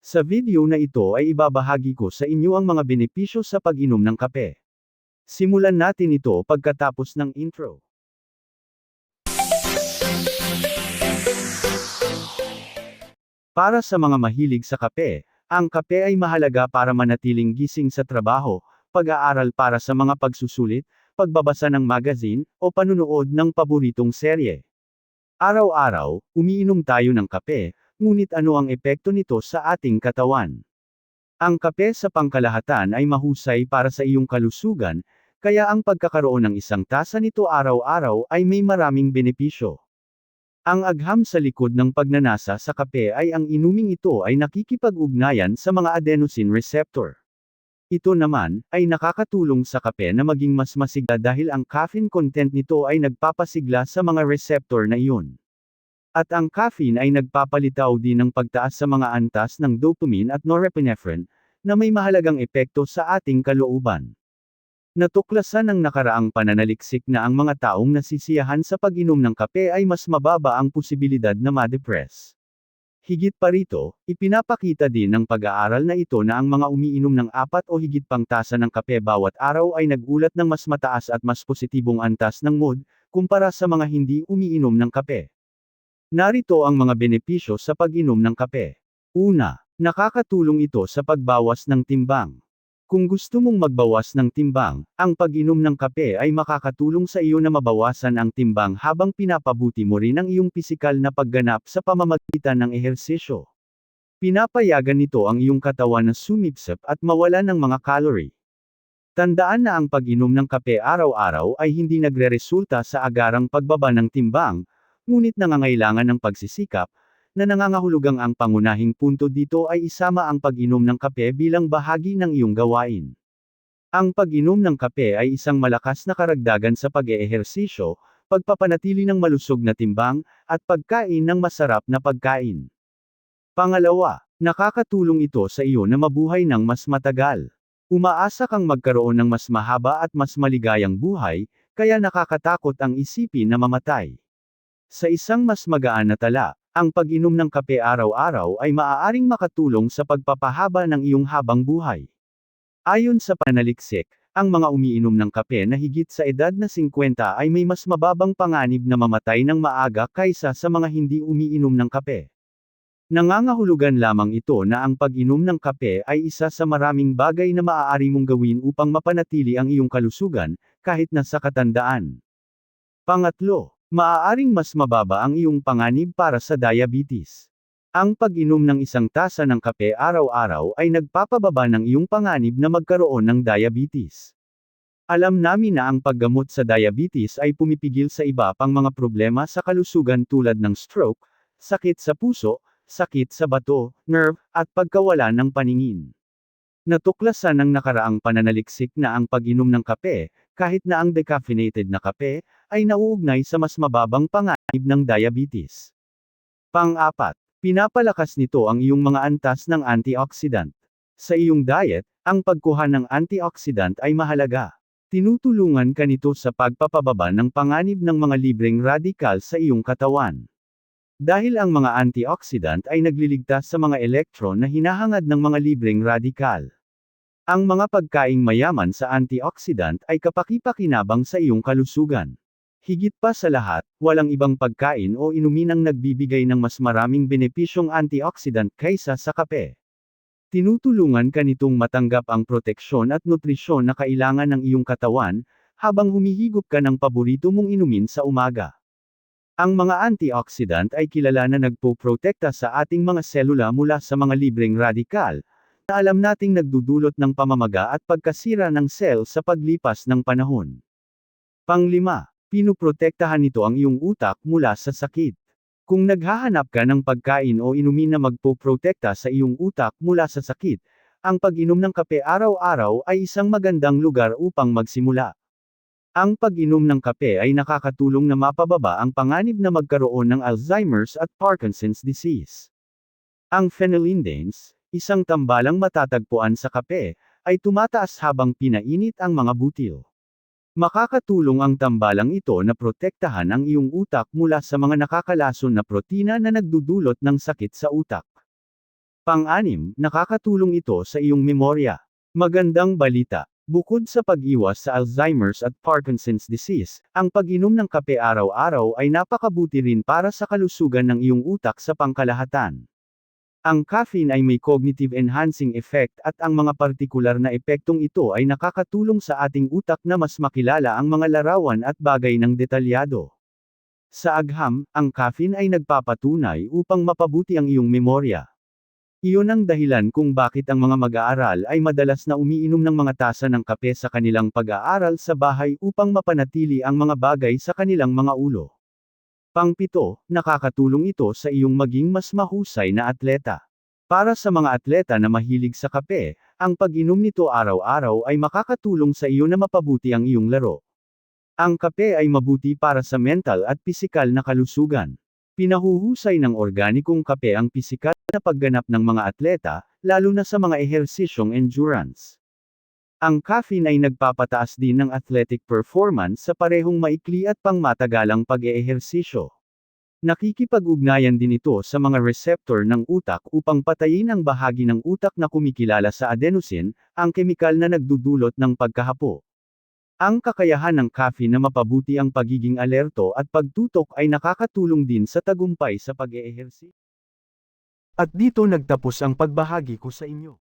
Sa video na ito ay ibabahagi ko sa inyo ang mga benepisyo sa pag-inom ng kape. Simulan natin ito pagkatapos ng intro. Para sa mga mahilig sa kape, ang kape ay mahalaga para manatiling gising sa trabaho, pag-aaral para sa mga pagsusulit, pagbabasa ng magazine, o panunood ng paboritong serye. Araw-araw, umiinom tayo ng kape, ngunit ano ang epekto nito sa ating katawan? Ang kape sa pangkalahatan ay mahusay para sa iyong kalusugan, kaya ang pagkakaroon ng isang tasa nito araw-araw ay may maraming benepisyo. Ang agham sa likod ng pagnanasa sa kape ay ang inuming ito ay nakikipag-ugnayan sa mga adenosine receptor. Ito naman, ay nakakatulong sa kape na maging mas masigla dahil ang caffeine content nito ay nagpapasigla sa mga receptor na iyon. At ang caffeine ay nagpapalitaw din ng pagtaas sa mga antas ng dopamine at norepinephrine, na may mahalagang epekto sa ating kalooban. Natuklasan ng nakaraang pananaliksik na ang mga taong nasisiyahan sa pag-inom ng kape ay mas mababa ang posibilidad na ma-depress. Higit pa rito, ipinapakita din ng pag-aaral na ito na ang mga umiinom ng apat o higit pang tasa ng kape bawat araw ay nagulat ng mas mataas at mas positibong antas ng mood, kumpara sa mga hindi umiinom ng kape. Narito ang mga benepisyo sa pag-inom ng kape. Una, nakakatulong ito sa pagbawas ng timbang. Kung gusto mong magbawas ng timbang, ang pag-inom ng kape ay makakatulong sa iyo na mabawasan ang timbang habang pinapabuti mo rin ang iyong pisikal na pagganap sa pamamagitan ng ehersisyo. Pinapayagan nito ang iyong katawan na sumipsip at mawala ng mga calorie. Tandaan na ang pag-inom ng kape araw-araw ay hindi nagreresulta sa agarang pagbaba ng timbang, ngunit nangangailangan ng pagsisikap, na nangangahulugang ang pangunahing punto dito ay isama ang pag-inom ng kape bilang bahagi ng iyong gawain. Ang pag-inom ng kape ay isang malakas na karagdagan sa pag-eehersisyo, pagpapanatili ng malusog na timbang, at pagkain ng masarap na pagkain. Pangalawa, nakakatulong ito sa iyo na mabuhay ng mas matagal. Umaasa kang magkaroon ng mas mahaba at mas maligayang buhay, kaya nakakatakot ang isipin na mamatay. Sa isang mas magaan na tala, ang pag-inom ng kape araw-araw ay maaaring makatulong sa pagpapahaba ng iyong habang buhay. Ayon sa panaliksik, ang mga umiinom ng kape na higit sa edad na 50 ay may mas mababang panganib na mamatay ng maaga kaysa sa mga hindi umiinom ng kape. Nangangahulugan lamang ito na ang pag-inom ng kape ay isa sa maraming bagay na maaari mong gawin upang mapanatili ang iyong kalusugan, kahit na sa katandaan. Pangatlo, maaaring mas mababa ang iyong panganib para sa diabetes. Ang pag-inom ng isang tasa ng kape araw-araw ay nagpapababa ng iyong panganib na magkaroon ng diabetes. Alam namin na ang paggamot sa diabetes ay pumipigil sa iba pang mga problema sa kalusugan tulad ng stroke, sakit sa puso, sakit sa bato, nerve, at pagkawala ng paningin. Natuklasan ng nakaraang pananaliksik na ang pag-inom ng kape, kahit na ang decaffeinated na kape, ay nauugnay sa mas mababang panganib ng diabetes. Pang-apat, pinapalakas nito ang iyong mga antas ng antioxidant. Sa iyong diet, ang pagkuha ng antioxidant ay mahalaga. Tinutulungan ka nito sa pagpapababa ng panganib ng mga libreng radikal sa iyong katawan. Dahil ang mga antioxidant ay nagliligtas sa mga elektron na hinahangad ng mga libreng radikal. Ang mga pagkaing mayaman sa antioxidant ay kapaki-pakinabang sa iyong kalusugan. Higit pa sa lahat, walang ibang pagkain o inumin ang nagbibigay ng mas maraming benepisyong antioxidant kaysa sa kape. Tinutulungan ka nitong matanggap ang proteksyon at nutrisyon na kailangan ng iyong katawan, habang humihigop ka ng paborito mong inumin sa umaga. Ang mga antioxidant ay kilala na nagpo-protekta sa ating mga selula mula sa mga libreng radikal, alam nating nagdudulot ng pamamaga at pagkasira ng cell sa paglipas ng panahon. Panglima, pinuprotektahan nito ang iyong utak mula sa sakit. Kung naghahanap ka ng pagkain o inumin na magpo-protekta sa iyong utak mula sa sakit, ang pag-inom ng kape araw-araw ay isang magandang lugar upang magsimula. Ang pag-inom ng kape ay nakakatulong na mapababa ang panganib na magkaroon ng Alzheimer's at Parkinson's disease. Ang phenylindens, isang tambalang matatagpuan sa kape, ay tumataas habang pinainit ang mga butil. Makakatulong ang tambalang ito na protektahan ang iyong utak mula sa mga nakakalason na protina na nagdudulot ng sakit sa utak. Pang-anim, nakakatulong ito sa iyong memorya. Magandang balita. Bukod sa pag-iwas sa Alzheimer's at Parkinson's disease, ang pag-inom ng kape araw-araw ay napakabuti rin para sa kalusugan ng iyong utak sa pangkalahatan. Ang caffeine ay may cognitive enhancing effect at ang mga partikular na epektong ito ay nakakatulong sa ating utak na mas makilala ang mga larawan at bagay ng detalyado. Sa agham, ang caffeine ay nagpapatunay upang mapabuti ang iyong memorya. Iyon ang dahilan kung bakit ang mga mag-aaral ay madalas na umiinom ng mga tasa ng kape sa kanilang pag-aaral sa bahay upang mapanatili ang mga bagay sa kanilang mga ulo. Pangpito, nakakatulong ito sa iyong maging mas mahusay na atleta. Para sa mga atleta na mahilig sa kape, ang pag-inom nito araw-araw ay makakatulong sa iyo na mapabuti ang iyong laro. Ang kape ay mabuti para sa mental at pisikal na kalusugan. Pinahuhusay ng organikong kape ang pisikal na pagganap ng mga atleta, lalo na sa mga ehersisyong endurance. Ang caffeine ay nagpapataas din ng athletic performance sa parehong maikli at pangmatagalang pag-eehersisyo. Nakikipag-ugnayan din ito sa mga receptor ng utak upang patayin ang bahagi ng utak na kumikilala sa adenosine, ang kemikal na nagdudulot ng pagkahapo. Ang kakayahan ng caffeine na mapabuti ang pagiging alerto at pagtutok ay nakakatulong din sa tagumpay sa pag-eehersisyo. At dito nagtapos ang pagbahagi ko sa inyo.